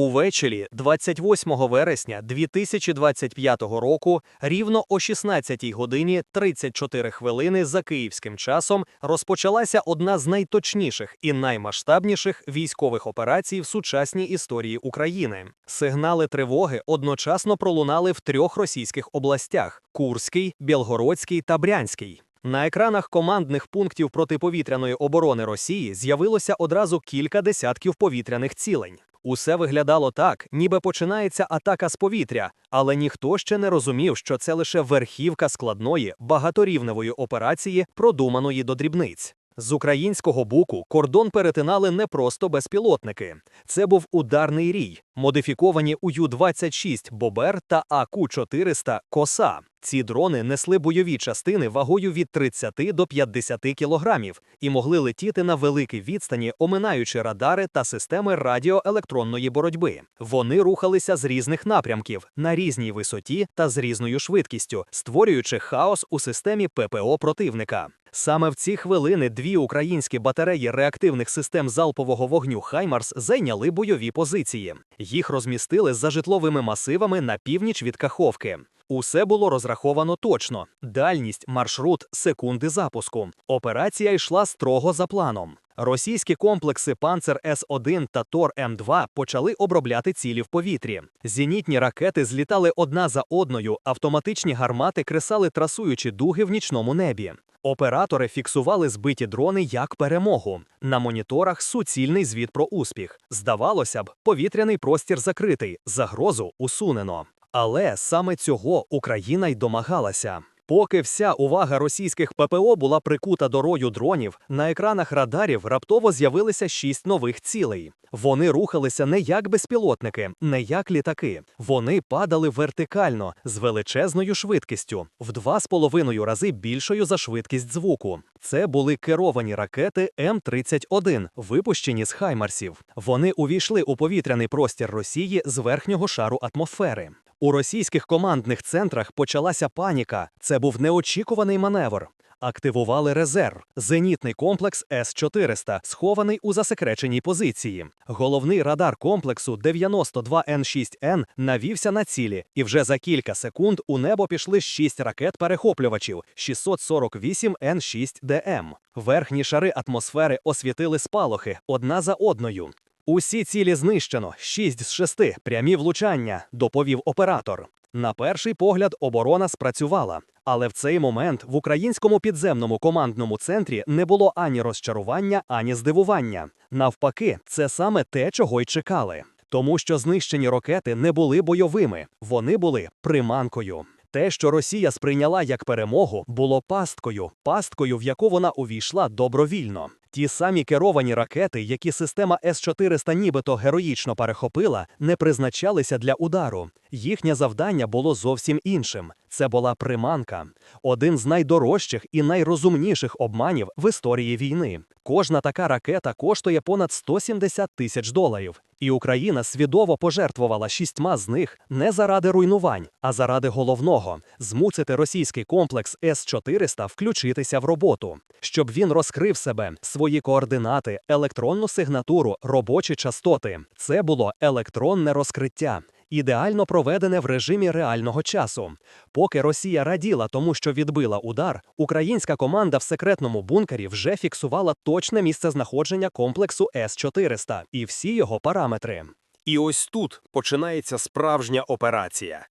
Увечері 28 вересня 2025 року рівно о 16 годині 34 хвилини за київським часом розпочалася одна з найточніших і наймасштабніших військових операцій в сучасній історії України. Сигнали тривоги одночасно пролунали в трьох російських областях: Курський, Білгородський та Брянський. На екранах командних пунктів протиповітряної оборони Росії з'явилося одразу кілька десятків повітряних цілень. Усе виглядало так, ніби починається атака з повітря, але ніхто ще не розумів, що це лише верхівка складної багаторівневої операції, продуманої до дрібниць. З українського боку кордон перетинали не просто безпілотники. Це був ударний рій, модифіковані УЮ-26 Бобер та АКУ-400 Коса. Ці дрони несли бойові частини вагою від 30 до 50 кілограмів і могли летіти на великій відстані, оминаючи радари та системи радіоелектронної боротьби. Вони рухалися з різних напрямків на різній висоті та з різною швидкістю, створюючи хаос у системі ППО противника. Саме в ці хвилини дві українські батареї реактивних систем залпового вогню Хаймарс зайняли бойові позиції. Їх розмістили за житловими масивами на північ від Каховки. Усе було розраховано точно: дальність, маршрут, секунди запуску. Операція йшла строго за планом. Російські комплекси Панцер С-1 та Тор М2 почали обробляти цілі в повітрі. Зенітні ракети злітали одна за одною, автоматичні гармати кресали трасуючи дуги в нічному небі. Оператори фіксували збиті дрони як перемогу. На моніторах суцільний звіт про успіх. Здавалося б, повітряний простір закритий, загрозу усунено. Але саме цього Україна й домагалася. Поки вся увага російських ППО була прикута до рою дронів, на екранах радарів раптово з'явилися шість нових цілей. Вони рухалися не як безпілотники, не як літаки. Вони падали вертикально з величезною швидкістю, в два з половиною рази більшою за швидкість звуку. Це були керовані ракети М-31, випущені з Хаймарсів. Вони увійшли у повітряний простір Росії з верхнього шару атмосфери. У російських командних центрах почалася паніка. Це був неочікуваний маневр. Активували резерв, зенітний комплекс С-400, схований у засекреченій позиції. Головний радар комплексу 92Н6Н навівся на цілі, і вже за кілька секунд у небо пішли шість ракет-перехоплювачів 648Н6ДМ. Верхні шари атмосфери освітили спалохи одна за одною. Усі цілі знищено, 6 з 6, прямі влучання, доповів оператор. На перший погляд оборона спрацювала, але в цей момент в українському підземному командному центрі не було ані розчарування, ані здивування. Навпаки, це саме те, чого й чекали. Тому що знищені ракети не були бойовими, вони були приманкою. Те, що Росія сприйняла як перемогу, було пасткою, пасткою, в яку вона увійшла добровільно. Ті самі керовані ракети, які система С-400 нібито героїчно перехопила, не призначалися для удару. Їхнє завдання було зовсім іншим. Це була приманка, один з найдорожчих і найрозумніших обманів в історії війни. Кожна така ракета коштує понад 170 тисяч доларів. І Україна свідомо пожертвувала шістьма з них не заради руйнувань, а заради головного змусити російський комплекс С-400 включитися в роботу, щоб він розкрив себе, свої координати, електронну сигнатуру, робочі частоти. Це було електронне розкриття. Ідеально проведене в режимі реального часу. Поки Росія раділа тому, що відбила удар, українська команда в секретному бункері вже фіксувала точне місце знаходження комплексу С-400 і всі його параметри. І ось тут починається справжня операція.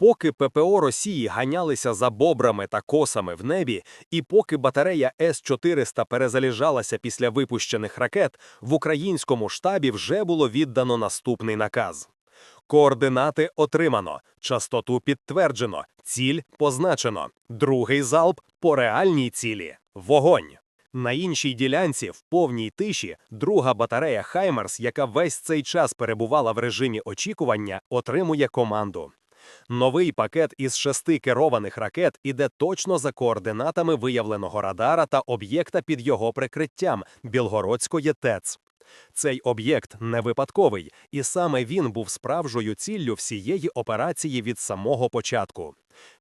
Поки ППО Росії ганялися за бобрами та косами в небі, і поки батарея С-400 перезаліжалася після випущених ракет, в українському штабі вже було віддано наступний наказ. Координати отримано, частоту підтверджено, ціль позначено. Другий залп по реальній цілі. Вогонь. На іншій ділянці, в повній тиші, друга батарея Хаймерс, яка весь цей час перебувала в режимі очікування, отримує команду. Новий пакет із шести керованих ракет іде точно за координатами виявленого радара та об'єкта під його прикриттям Білгородської ТЕЦ. Цей об'єкт не випадковий, і саме він був справжньою ціллю всієї операції від самого початку.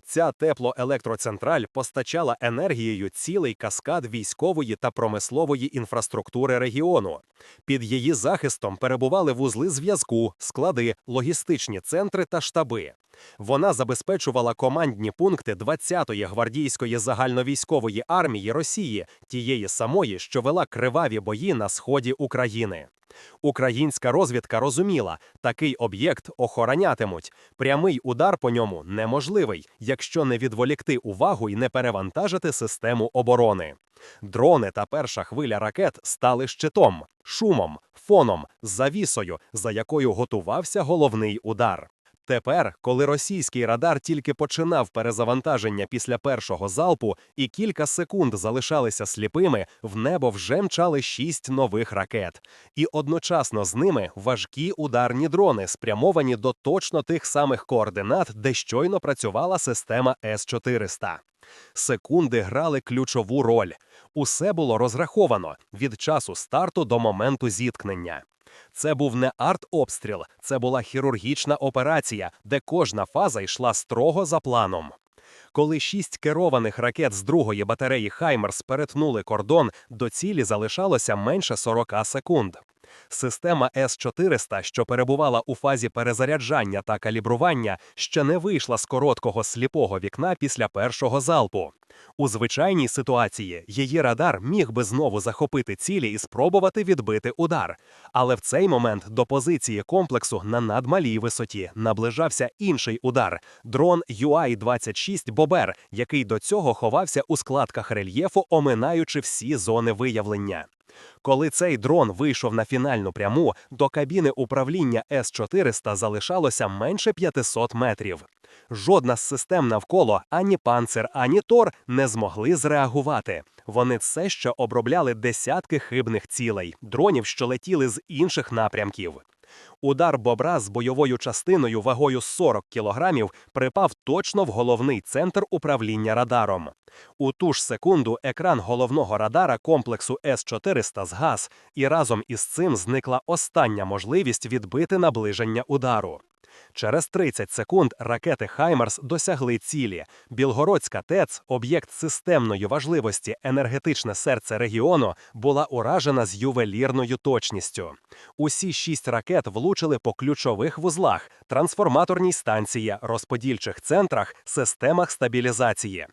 Ця теплоелектроцентраль постачала енергією цілий каскад військової та промислової інфраструктури регіону. Під її захистом перебували вузли зв'язку, склади, логістичні центри та штаби. Вона забезпечувала командні пункти 20-ї гвардійської загальновійськової армії Росії, тієї самої, що вела криваві бої на сході України. Українська розвідка розуміла, такий об'єкт охоронятимуть. Прямий удар по ньому неможливий, якщо не відволікти увагу і не перевантажити систему оборони. Дрони та перша хвиля ракет стали щитом, шумом, фоном, завісою, за якою готувався головний удар. Тепер, коли російський радар тільки починав перезавантаження після першого залпу і кілька секунд залишалися сліпими, в небо вже мчали шість нових ракет. І одночасно з ними важкі ударні дрони, спрямовані до точно тих самих координат, де щойно працювала система С-400. Секунди грали ключову роль. Усе було розраховано від часу старту до моменту зіткнення. Це був не артобстріл, це була хірургічна операція, де кожна фаза йшла строго за планом. Коли шість керованих ракет з другої батареї Хаймерс перетнули кордон, до цілі залишалося менше 40 секунд. Система С-400, що перебувала у фазі перезаряджання та калібрування, ще не вийшла з короткого сліпого вікна після першого залпу. У звичайній ситуації її радар міг би знову захопити цілі і спробувати відбити удар. Але в цей момент до позиції комплексу на надмалій висоті наближався інший удар дрон UI-26 Бобер, який до цього ховався у складках рельєфу, оминаючи всі зони виявлення. Коли цей дрон вийшов на фінальну пряму, до кабіни управління С-400 залишалося менше 500 метрів. Жодна з систем навколо, ані панцир, ані Тор не змогли зреагувати. Вони все ще обробляли десятки хибних цілей, дронів, що летіли з інших напрямків. Удар бобра з бойовою частиною вагою 40 кілограмів припав точно в головний центр управління радаром. У ту ж секунду екран головного радара комплексу С-400 згас, і разом із цим зникла остання можливість відбити наближення удару. Через 30 секунд ракети Хаймарс досягли цілі. Білгородська ТЕЦ, об'єкт системної важливості, енергетичне серце регіону, була уражена з ювелірною точністю. Усі шість ракет влучили по ключових вузлах, трансформаторній станції, розподільчих центрах, системах стабілізації.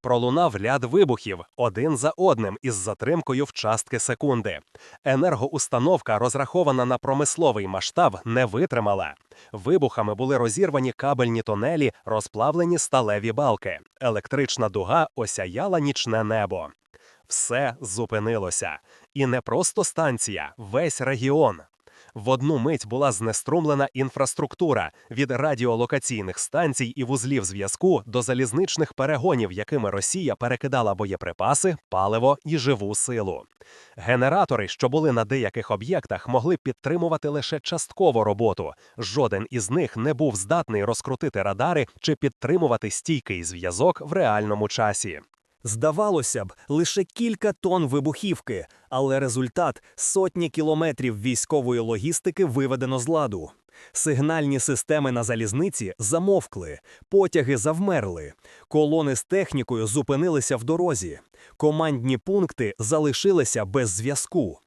Пролунав ряд вибухів один за одним із затримкою в частки секунди. Енергоустановка, розрахована на промисловий масштаб, не витримала. Вибухами були розірвані кабельні тонелі, розплавлені сталеві балки. Електрична дуга осяяла нічне небо. Все зупинилося. І не просто станція, весь регіон. В одну мить була знеструмлена інфраструктура від радіолокаційних станцій і вузлів зв'язку до залізничних перегонів, якими Росія перекидала боєприпаси, паливо і живу силу. Генератори, що були на деяких об'єктах, могли підтримувати лише частково роботу. Жоден із них не був здатний розкрутити радари чи підтримувати стійкий зв'язок в реальному часі. Здавалося б, лише кілька тонн вибухівки, але результат сотні кілометрів військової логістики виведено з ладу. Сигнальні системи на залізниці замовкли, потяги завмерли, колони з технікою зупинилися в дорозі, командні пункти залишилися без зв'язку.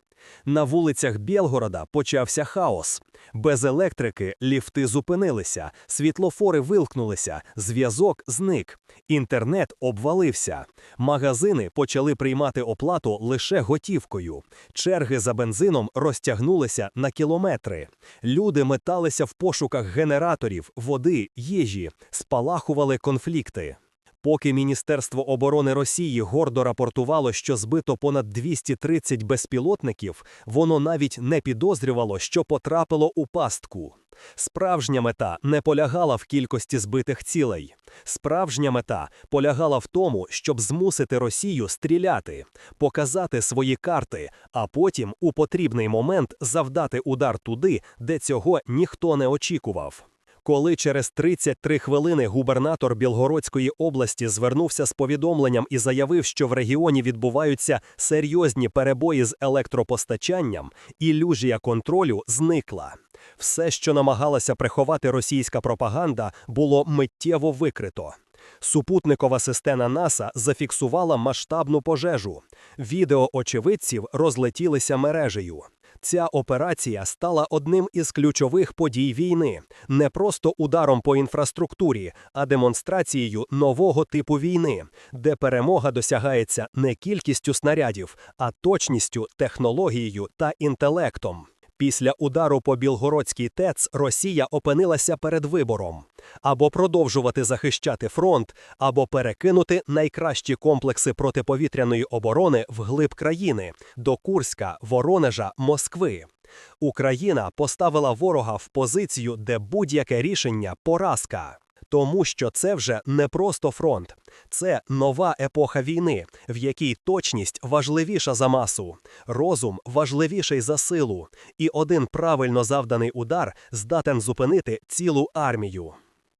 На вулицях Білгорода почався хаос. Без електрики ліфти зупинилися, світлофори вилкнулися, зв'язок зник, інтернет обвалився. Магазини почали приймати оплату лише готівкою. Черги за бензином розтягнулися на кілометри. Люди металися в пошуках генераторів, води, їжі, спалахували конфлікти. Поки Міністерство оборони Росії гордо рапортувало, що збито понад 230 безпілотників, воно навіть не підозрювало, що потрапило у пастку. Справжня мета не полягала в кількості збитих цілей. Справжня мета полягала в тому, щоб змусити Росію стріляти, показати свої карти, а потім у потрібний момент завдати удар туди, де цього ніхто не очікував. Коли через 33 хвилини губернатор Білгородської області звернувся з повідомленням і заявив, що в регіоні відбуваються серйозні перебої з електропостачанням, ілюзія контролю зникла. Все, що намагалася приховати російська пропаганда, було миттєво викрито. Супутникова система НАСА зафіксувала масштабну пожежу. Відео очевидців розлетілися мережею. Ця операція стала одним із ключових подій війни, не просто ударом по інфраструктурі, а демонстрацією нового типу війни, де перемога досягається не кількістю снарядів, а точністю, технологією та інтелектом. Після удару по Білгородській ТЕЦ Росія опинилася перед вибором або продовжувати захищати фронт, або перекинути найкращі комплекси протиповітряної оборони вглиб країни до Курська, Воронежа, Москви. Україна поставила ворога в позицію, де будь-яке рішення поразка. Тому що це вже не просто фронт, це нова епоха війни, в якій точність важливіша за масу, розум важливіший за силу, і один правильно завданий удар здатен зупинити цілу армію.